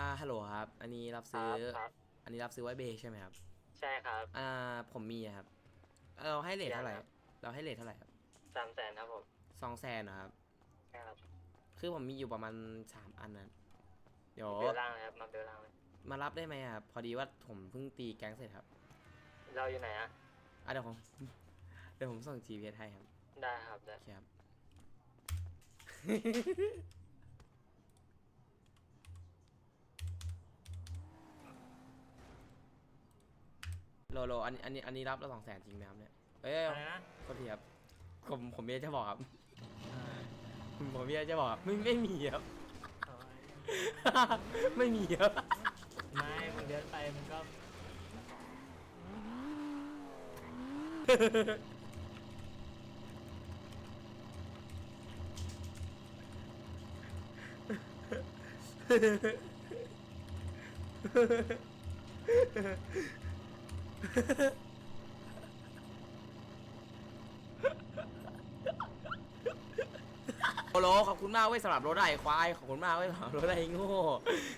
อ่าฮัลโหลครับ อันนี้รับคซื้รัอบครับ อันนี้รับซื้อไว้เบย์ใช่ไหมครับ ใช่ครับ อ่า ผมมีอะครับ เราให้เลทเท่าไหร่ ยังครับ เราให้เลทเท่าไหร่ครับสามแสนครับผมสองแสนนะครับ ใช่ครับคือผมมีอยู่ประมาณสามอันนะเดี๋ยวเบลล่างเลยครับมาเบลล่างเลยมารับได้ไหมครับ พอดีว่าผมเพิ่งตีแก๊งเสร็จครับ เราอยู่ไหนอะอะเดี๋ยวผม เดี๋ยวผมส่ง GPS ให้ครับได้ครับได้ โอเคครับ โลโลอันนี้อันนี้อันนี้รับแล้วสองแสนจริงไหมครับเนี่ยเอ้ยอะไรนะโทษทีครับผมผมมีอะไรจะบอกครับ ผมมีอะไรจะบอกครับไม่ไม่มีครับ ไม่มีครับไม่มึงเดินไปมันก็ โลโลขอบคุณมากเว้ยสำหรับรถไอ้ควายขอบคุณมากเว้ยสำหรับรถไอ้โง่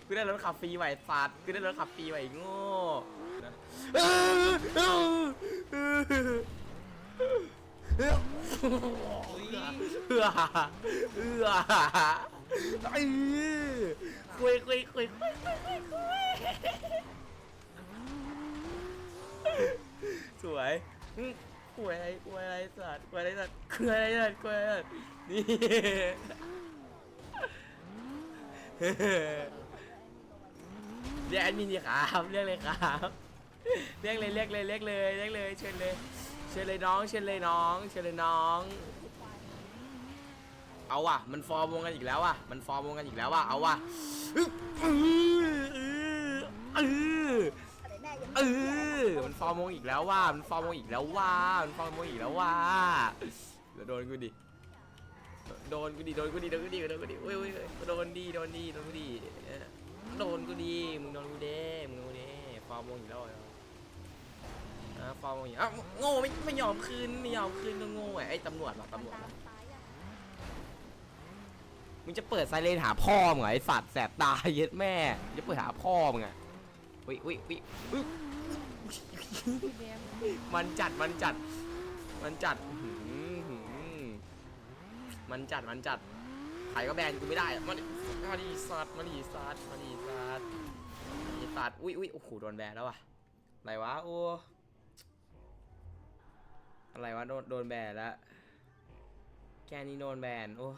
กูได้รถขับฟรีไหวสัตว์กูได้รถขับฟรีไหวโง่เออเออเออเออเออเออไอ้คุยคุยคุยคุยคุยคุย คุยสวยอืมคุยอะไรคุยอะไรสัตว์คุยอะไรสัตว์คุยอะไรสัตว์คุยอะไรสัตว์นี่เรียกแอดมินดีครับเรียกเลยครับเรียกเลยเรียกเลยเรียกเลยเรียกเลยเชิญเลยเชิญเลยน้องเชิญเลยน้องเชิญเลยน้อง เอาว่ะ มันฟอร์มวงกันอีกแล้วว่ะมันฟอร์มวงกันอีกแล้วว่ะเอาว่ะเออเออออเอ ฟอร์มงอีกแล้วว่ะมันฟอร์มงอีกแล้วว่ะมันฟอร์มงอีกแล้วว่ะเดี๋ยวโดนกูดิโดนกูดิโดนกูดิโดนกูดิโดนกูดิเว้ยเว้ยโดนดีโดนดีโดนกูดิโดนกูดิมึงโดนกูเด้มึงโดนกูเด้ฟอร์มงอีกแล้วเหรออะฟอร์มงอีกอ้าวโง่ไม่ไม่ยอมคืนไม่ยอมคืนก็โง่ไอ้ตำรวจว่ะตำรวจมึงจะเปิดไซเรนหาพ่อมึงเหรอไอสัตว์แสบตาเย็ดแม่จะเปิดหาพ่อมึงอะวิ มันจัดมันจัด มันจัดอื้อหือมันจัดมันจัดใครก็แบนกูไม่ได้อะมันมาดีสัตว์มาดีสัตว์มาดีสัตว์มาดีสัตว์อุ้ยอุ้ยโอ้โหโดนแบนแล้วว่ะอะไรวะโอ้อะไรวะโดนโดนแบนแล้วแค่นี้โดนแบนโอ้